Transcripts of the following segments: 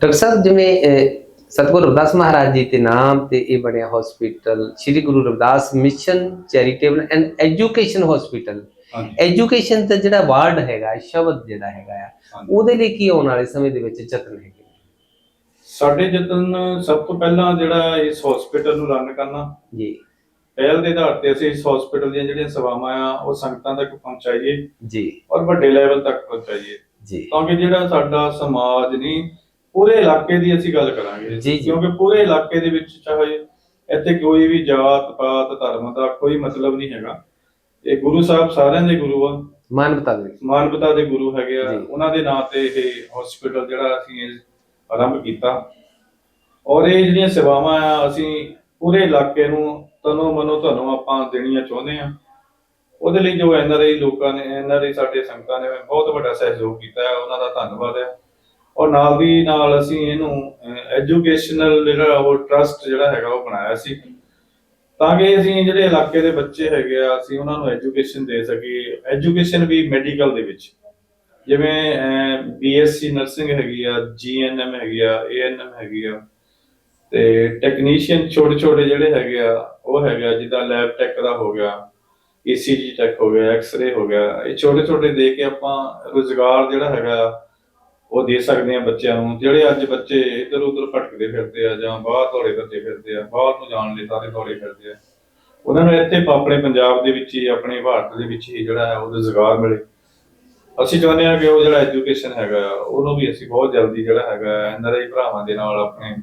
Doctor ਸਾਹਿਬ ਜਿਵੇਂ ਸਤਿਗੁਰੂ ਰਵਿਦਾਸ ਮਹਾਰਾਜ ਜੀ ਦੇ ਨਾਮ ਤੇ ਇਹ ਬਣਿਆ hospital Shri Guru Ravidas mission charitable and education hospital education ਦਾ ਜਿਹੜਾ ਵਰਡ ਹੈਗਾ ਸ਼ਬਦ ਜਿਹੜਾ ਹੈਗਾ ਆ। ਉਹਦੇ ਲਈ ਕੀ ਆਉਣ ਵਾਲੇ ਸਮੇਂ ਦੇ ਵਿੱਚ ਯਤਨ ਹੈਗੇ ਸਾਡੇ ਯਤਨ ਸਭ ਤੋਂ ਪਹਿਲਾਂ ਜਿਹੜਾ ਇਸ ਹਸਪੀਟਲ ਨੂੰ ਰਨ ਕਰਨਾ। ਜੀ। ਪਹਿਲ ਦੇ ਆਧਾਰ ਤੇ ਅਸੀਂ ਇਸ ਹਸਪੀਟਲ ਦੀਆਂ ਜਿਹੜੀਆਂ ਸੇਵਾਵਾਂ ਆ ਉਹ ਸੰਗਤਾਂ ਤੱਕ ਪਹੁੰਚਾਈਏ ਜੀ। ਔਰ ਵੱਡੇ ਲੈਵਲ ਤੱਕ ਪਹੁੰਚਾਈਏ। ਜੀ। ਤਾਂ ਕਿ ਜਿਹੜਾ ਸਾਡਾ ਸਮਾਜ ਨਹੀਂ ਪੂਰੇ ਇਲਾਕੇ ਦੀ ਅਸੀਂ ਗੱਲ ਕਰਾਂਗੇ ਜੀ, ਜੀ। ਕਿਉਂਕਿ ਪੂਰੇ ਇਲਾਕੇ ਦੇ ਵਿੱਚ ਚਾਹੇ ਇੱਥੇ ਕੋਈ ਵੀ ਜਾਤ ਪਾਤ ਧਰਮ ਦਾ ਕੋਈ ਮਤਲਬ ਨਹੀਂ ਹੈਗਾ। ਇਹ ਗੁਰੂ ਸਾਹਿਬ ਸਾਰਿਆਂ ਦੇ ਗੁਰੂ ਆ। ਮਾਨਵਤਾ ਦੇ। ਵਿੱਚ। ਮਾਨਵਤਾ ਦੇ ਗੁਰੂ ਹੈਗੇ ਆ। ਜੀ। ਉਹਨਾਂ ਦੇ ਨਾਂ ਤੇ ਇਹ ਹਸਪੀਟਲ ਜਿਹੜਾ ਅਸੀਂ ਇਹ ਆਰੰਭ ਕੀਤਾ। ਔਰ ਇਹ ਜਿਹੜੀਆਂ ਸੇਵਾਵਾਂ ਆ ਅਸੀਂ ਪੂਰੇ ਇਲਾਕੇ ਨੂੰ ਤਨੋ ਮਨੋ ਤੁਹਾਨੂੰ ਆਪਾਂ ਦੇਣੀਆਂ ਚਾਹੁੰਦੇ ਆ। ਉਹਦੇ ਲਈ ਜੋ ਐਨਆਰਆਈ ਲੋਕਾਂ ਨੇ ਐਨਆਰਆਈ ਸਾਡੇ ਸੰਗਤਾਂ ਨੇ ਬਹੁਤ ਵੱਡਾ ਸਹਿਯੋਗ ਕੀਤਾ ਹੈ। ਉਹਨਾਂ ਦਾ ਧੰਨਵਾਦ ਹੈ। ਔਰ ਨਾਲ ਦੀ ਨਾਲ ਅਸੀਂ ਇਹਨੂੰ ਐਜੂਕੇਸ਼ਨਲ ਜਿਹੜਾ ਉਹ ਟਰਸਟ ਜਿਹੜਾ ਹੈਗਾ ਉਹ ਬਣਾਇਆ ਸੀ। ਤਾਂ ਕਿ ਅਸੀਂ ਜਿਹੜੇ ਇਲਾਕੇ ਦੇ ਬੱਚੇ ਹੈਗੇ ਆ, ਅਸੀਂ ਉਹਨਾਂ ਨੂੰ ਐਜੂਕੇਸ਼ਨ ਦੇ ਸਕੀਏ। ਐਜੂਕੇਸ਼ਨ ਵੀ ਮੈਡੀਕਲ ਦੇ ਵਿੱਚ। ਜਿਵੇਂ ਬੀਐਸਸੀ ਨਰਸਿੰਗ ਹੈਗੀ ਆ ਜੀਐਨਐਮ ਹੈਗੀ ਆ ਏਐਨਐਮ ਹੈਗੀ ਆ। ਤੇ ਟੈਕਨੀਸ਼ੀਅਨ ਛੋਟੇ ਛੋਟੇ ਜਿਹੜੇ ਹੈਗੇ ਆ, ਉਹ ਹੈਗਾ ਜਿੱਦਾਂ ਲੈਬ ਟੈਕ ਦਾ ਹੋ ਗਿਆ ਈਸੀਜੀ ਟੈਕ ਹੋ ਗਿਆ ਐਕਸ-ਰੇ ਹੋ ਗਿਆ। ਇਹ ਛੋਟੇ ਛੋਟੇ ਦੇ ਕੇ ਆਪਾਂ ਰੋਜ਼ਗਾਰ ਜਿਹੜਾ ਹੈਗਾ ਉਹ ਦੇ ਸਕਦੇ ਆ ਬੱਚਿਆਂ ਨੂੰ। ਜਿਹੜੇ ਅੱਜ ਬੱਚੇ ਇੱਧਰ ਉੱਧਰ ਭਟਕਦੇ ਫਿਰਦੇ ਆ ਜਾਂ ਬਾਹਰ ਦੌੜੇ ਫਿਰਦੇ ਫਿਰਦੇ ਆ, ਬਾਹਰ ਨੂੰ ਜਾਣ ਲਈ ਸਾਰੇ ਦੌੜੇ ਫਿਰਦੇ ਆ, ਉਹਨਾਂ ਨੂੰ ਇੱਥੇ ਆਪਣੇ ਪੰਜਾਬ ਦੇ ਵਿੱਚ ਹੀ, ਆਪਣੇ ਭਾਰਤ ਦੇ ਵਿੱਚ ਹੀ ਜਿਹੜਾ ਹੈ ਉਹ ਰੁਜ਼ਗਾਰ ਮਿਲੇ। ਅਸੀਂ ਚਾਹੁੰਦੇ ਹਾਂ ਕਿ ਉਹ ਜਿਹੜਾ ਐਜੂਕੇਸ਼ਨ ਹੈਗਾ, ਉਹਨੂੰ ਵੀ ਅਸੀਂ ਬਹੁਤ ਜਲਦੀ ਜਿਹੜਾ ਹੈਗਾ ਐਨਆਰਆਈ ਭਰਾਵਾਂ ਦੇ ਨਾਲ, ਆਪਣੇ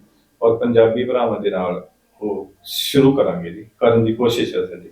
ਔਰ ਪੰਜਾਬੀ ਭਰਾਵਾਂ ਦੇ ਨਾਲ ਉਹ ਸ਼ੁਰੂ ਕਰਾਂਗੇ ਜੀ, ਕਰਨ ਦੀ ਕੋਸ਼ਿਸ਼ ਹੈ ਸਾਡੀ।